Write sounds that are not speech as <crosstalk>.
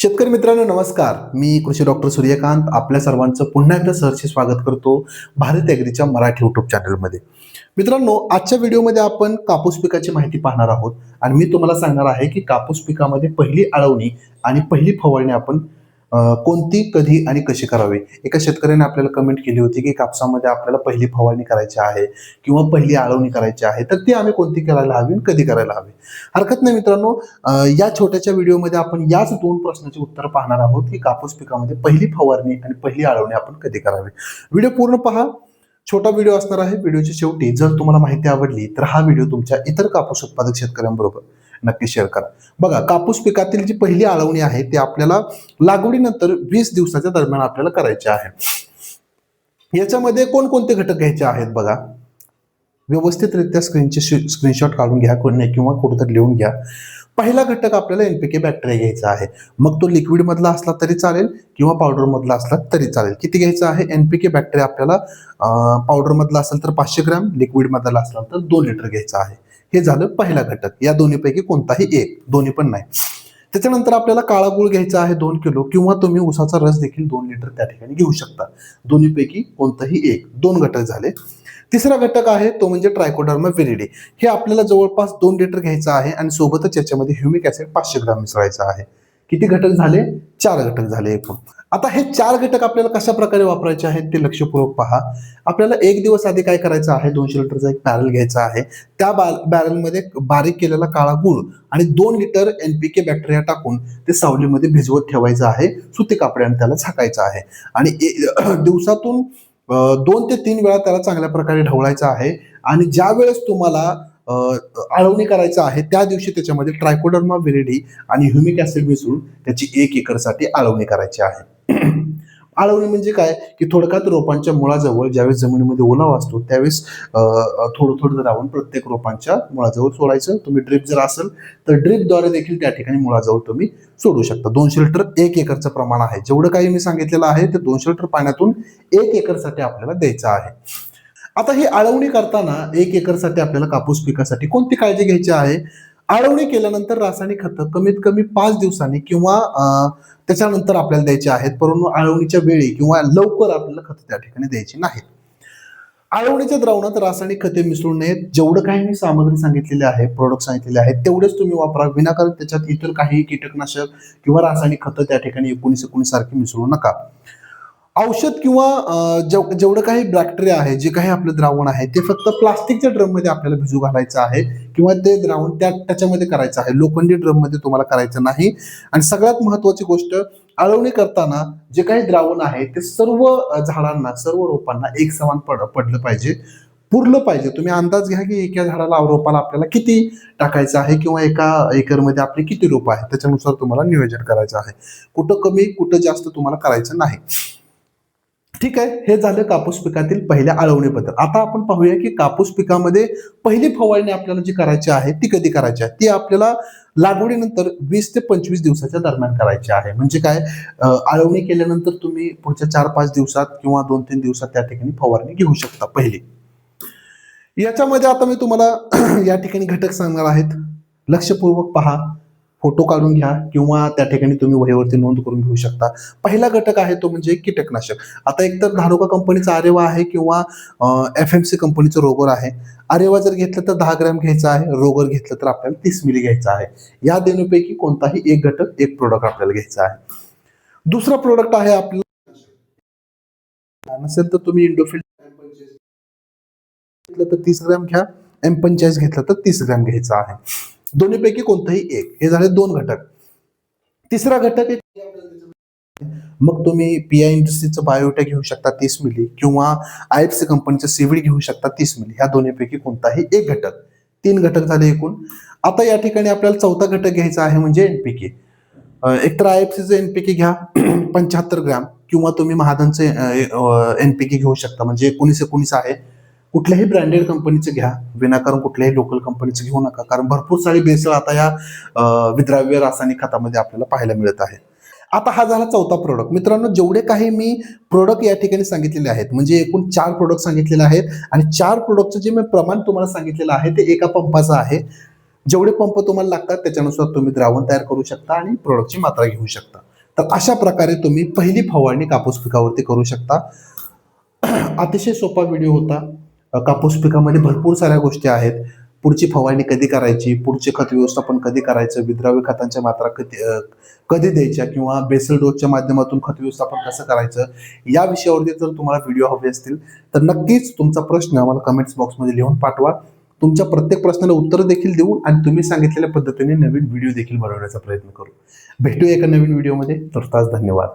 शेतकरी मित्रांनो नमस्कार. मी कृषी डॉक्टर सूर्यकांत. आपल्या सर्वांचं पुन्हा एकदा सहर्ष स्वागत करतो भारत ॲग्रीच्या मराठी युट्यूब चॅनलमध्ये मित्रांनो आजच्या व्हिडिओमध्ये आपण कापूस पिकाची माहिती पाहणार आहोत. आणि मी तुम्हाला सांगणार आहे की कापूस पिकामध्ये पहिली अळवणी आणि पहिली फवारणी आपण कोणती कधी आणि कशी करावी? एका शेतकऱ्याने आपल्याला कमेंट केली होती की कापसामध्ये आपल्याला पहिली फवारणी करायची आहे किंवा पहिली आळवणी करायची आहे. तर ती आम्ही कोणती करायला हवी आणि कधी करायला हवी? हरकत नाही मित्रांनो या छोट्याच्या व्हिडिओमध्ये आपण याच दोन प्रश्नाची उत्तर पाहणार आहोत की कापूस पिकामध्ये पहिली फवारणी आणि पहिली आळवणी आपण कधी करावी? व्हिडिओ पूर्ण पहा. छोटा व्हिडिओ असणार आहे. व्हिडिओच्या शेवटी जर तुम्हाला माहिती आवडली तर हा व्हिडिओ तुमच्या इतर कापूस उत्पादक शेतकऱ्यांबरोबर नक्की शेअर करा. बघा कापूस पिकातील जी पहिली आळवणी आहे ती आपल्याला लागवडीनंतर वीस दिवसाच्या दरम्यान आपल्याला करायची आहे. याच्यामध्ये कोणकोणते घटक घ्यायचे आहेत बघा? व्यवस्थितरित्या स्क्रीनचे स्क्रीनशॉट काढून घ्या कोणी किंवा कुठेतरी लिहून घ्या. पहिला घटक आपल्याला एनपीके बॅक्टेरिया घ्यायचा आहे. मग तो लिक्विड मधला असला तरी चालेल किंवा पावडर मधला असला तरी चालेल. किती घ्यायचा आहे? एनपीके बॅक्टेरिया आपल्याला पावडर मधला असेल तर पाचशे ग्रॅम लिक्विड मधला असला तर दोन लिटर घ्यायचा आहे. हे झालं पहिला घटक. या दोन्हीपैकी कोणताही एक दोन्ही पण नाही. त्याच्यानंतर आपल्याला काळा गुळ घ्यायचा आहे दोन किलो किंवा तुम्ही उसाचा रस देखील दोन लिटर त्या ठिकाणी घेऊ शकता. दोन्हीपैकी कोणताही एक दोन घटक झाले. तिसरा घटक आहे तो म्हणजे ट्रायकोडर्मा विरिडी हे आपल्याला जवळपास दोन लिटर घ्यायचं आहे आणि सोबतच याच्यामध्ये ह्युमिक ऍसिड पाचशे ग्राम मिसळायचं आहे. किती घटक झाले? चार घटक झाले एकूण आता हे चार घटक आपल्याला कशा प्रकारे वापरायचे आहेत ते लक्षपूर्वक पहा. आपल्याला एक दिवस आधी काय करायचं आहे? दोनशे लिटरचा एक बॅरल घ्यायचा आहे. त्या बॅरलमध्ये बारीक केलेला काळा गुळ आणि दोन लिटर एनपीके बॅक्टेरिया टाकून ते सावलीमध्ये भिजवत ठेवायचं आहे. सुती कापड्याने त्याला झाकायचं आहे. आणि <clears throat> दिवसातून दोन ते तीन वेळा त्याला चांगल्या प्रकारे ढवळायचं आहे. आणि ज्या वेळेस तुम्हाला आळवणी करायचं आहे त्या दिवशी त्याच्यामध्ये ट्रायकोडर्मा विरिडी आणि ह्युमिक ऍसिड मिसळून त्याची एक एकरसाठी आळवणी करायची आहे. <clears throat> आळवणी म्हणजे काय? की थोडक्यात रोपांच्या मुळाजवळ ज्यावेळेस जमिनीमध्ये ओलावा असतो त्यावेळेस थोडं थोडं राहून प्रत्येक रोपांच्या मुळाजवळ सोडायचं तुम्ही ड्रिप जर असेल तर ड्रिपद्वारे देखील त्या ठिकाणी मुळाजवळ तुम्ही सोडू शकता. दोनशे लिटर एक एकरचं प्रमाण आहे. जेवढं काही मी सांगितलेलं आहे ते दोनशे लिटर पाण्यातून एक एकरसाठी आपल्याला द्यायचं आहे. आता ही आळवणी करताना एक एकरसाठी आपल्याला कापूस पिकासाठी कोणती काळजी घ्यायची आहे? आळवणी केल्यानंतर रासायनिक खतं कमीत कमी पाच दिवसांनी किंवा त्याच्यानंतर आपल्याला द्यायचे आहेत. परंतु आळवणीच्या वेळी किंवा लवकर आपल्याला खतं त्या ठिकाणी द्यायची नाहीत. आळवणीच्या द्रावणात रासायनिक खते मिसळू नयेत. जेवढं काही मी सामग्री सांगितलेली आहे प्रोडक्ट सांगितलेले आहेत तेवढेच तुम्ही वापरा. विनाकारण त्याच्यात इतर काही कीटकनाशक किंवा रासायनिक खतं त्या ठिकाणी एकोणीस एकोणीस सारखी मिसळू नका. औषध किंवा जेव- जेवढं काही बॅक्टेरिया आहे जे काही आपलं द्रावण आहे ते फक्त प्लास्टिकच्या ड्रममध्ये आपल्याला भिजू घालायचं आहे किंवा ते द्रावण त्या त्याच्यामध्ये करायचं आहे. लोखंडी ड्रममध्ये तुम्हाला करायचं नाही. आणि सगळ्यात महत्वाची गोष्ट आळवणी करताना जे काही द्रावण आहे ते सर्व झाडांना सर्व रोपांना एक समान पड पडलं पाहिजे. पुरलं पाहिजे. तुम्ही अंदाज घ्या की एका झाडाला रोपाला आपल्याला किती टाकायचं आहे किंवा एका एकरमध्ये आपले किती रोप आहे त्याच्यानुसार तुम्हाला नियोजन करायचं आहे. कुठं कमी कुठं जास्त तुम्हाला करायचं नाही. ठीक आहे हे झालं कापूस पिकातील पहिल्या आळवणीबद्दल. आता आपण पाहूया की कापूस पिकामध्ये पहिली फवारणी आपल्याला जी करायची आहे ती कधी करायची आहे? ती आपल्याला लागवडीनंतर वीस ते पंचवीस दिवसाच्या दरम्यान करायची आहे. म्हणजे काय आळवणी केल्यानंतर तुम्ही पुढच्या चार पाच दिवसात किंवा दोन तीन दिवसात त्या ठिकाणी फवारणी घेऊ शकता पहिली. याच्यामध्ये आता मी तुम्हाला <clears throat> या ठिकाणी घटक सांगणार आहेत. लक्षपूर्वक पहा. फोटो काढून घ्या किंवा त्या ठिकाणी तुम्ही वहीवरती नोंद करून घेऊ शकता. पहिला घटक आहे तो म्हणजे कीटकनाशक. आता एकतर धारोका कंपनीचा आरेवा आहे किंवा एफ एम सी कंपनीचं रोगर आहे. आरेवा जर घेतलं तर दहा ग्रॅम घ्यायचा आहे. रोगर घेतलं तर आपल्याला तीस मिली घ्यायचा आहे. या देणूपैकी कोणताही एक घटक एक प्रोडक्ट आपल्याला घ्यायचा आहे. दुसरा प्रोडक्ट आहे आपल्याला नसेल तर तुम्ही इंडोफिल्ड घेतलं तर तीस ग्रॅम घ्या. एम पंचाळीस घेतलं तर तीस ग्रॅम घ्यायचा आहे. दोन्हीपैकी कोणतंही एक. हे झाले दोन घटक. तिसरा घटक एक मग तुम्ही पी आय इंडस्ट्रीचं बायोटेक घेऊ शकता तीस मिली किंवा आय एफ सी कंपनीचं सीव्हीड घेऊ शकता तीस मिली ह्या दोन्हीपैकी कोणताही एक घटक. तीन घटक झाले एकूण. आता या ठिकाणी आपल्याला चौथा घटक घ्यायचा आहे म्हणजे एनपीके एकतर आय एफ सीचं एनपीके घ्या <clears throat> पंच्याहत्तर ग्रॅम किंवा तुम्ही महादनचे एनपीके घेऊ शकता. म्हणजे एकोणीस एकोणीस आहे. कुठल्याही ब्रँडेड कंपनीचं घ्या. विनाकारण कुठल्याही लोकल कंपनीचं घेऊ नका. कारण भरपूर सारी भेसळ आता या विद्राव्य रासायनिक खतामध्ये आपल्याला पाहायला मिळत आहे. आता हा झाला चौथा प्रोडक्ट मित्रांनो जेवढे काही मी प्रोडक्ट या ठिकाणी सांगितलेले आहेत म्हणजे एकूण चार प्रोडक्ट सांगितलेले आहेत आणि चार प्रोडक्टचं जे मी प्रमाण तुम्हाला सांगितलेलं आहे ते एका पंपाचं आहे. जेवढे पंप तुम्हाला लागतात त्याच्यानुसार तुम्ही द्रावण तयार करू शकता आणि प्रोडक्टची मात्रा घेऊ शकता. तर अशा प्रकारे तुम्ही पहिली फवारणी कापूस पिकावरती करू शकता. अतिशय सोपा व्हिडिओ होता. कापूस पिकामध्ये भरपूर साऱ्या गोष्टी आहेत. पुढची फवारणी कधी करायची? पुढचे खत व्यवस्थापन कधी करायचं? विद्राव्य खतांच्या मात्रा कधी कधी द्यायच्या? किंवा बेसल डोसच्या माध्यमातून खत व्यवस्थापन कसं करायचं? या विषयावरती जर तुम्हाला व्हिडिओ हवे असतील तर नक्कीच तुमचा प्रश्न आम्हाला कमेंट्स बॉक्समध्ये लिहून पाठवा. तुमच्या प्रत्येक प्रश्नाला उत्तर देखील देऊ आणि तुम्ही सांगितलेल्या पद्धतीने नवीन व्हिडिओ देखील बनवण्याचा प्रयत्न करू. भेटूया एका नवीन व्हिडिओमध्ये. तर तास धन्यवाद.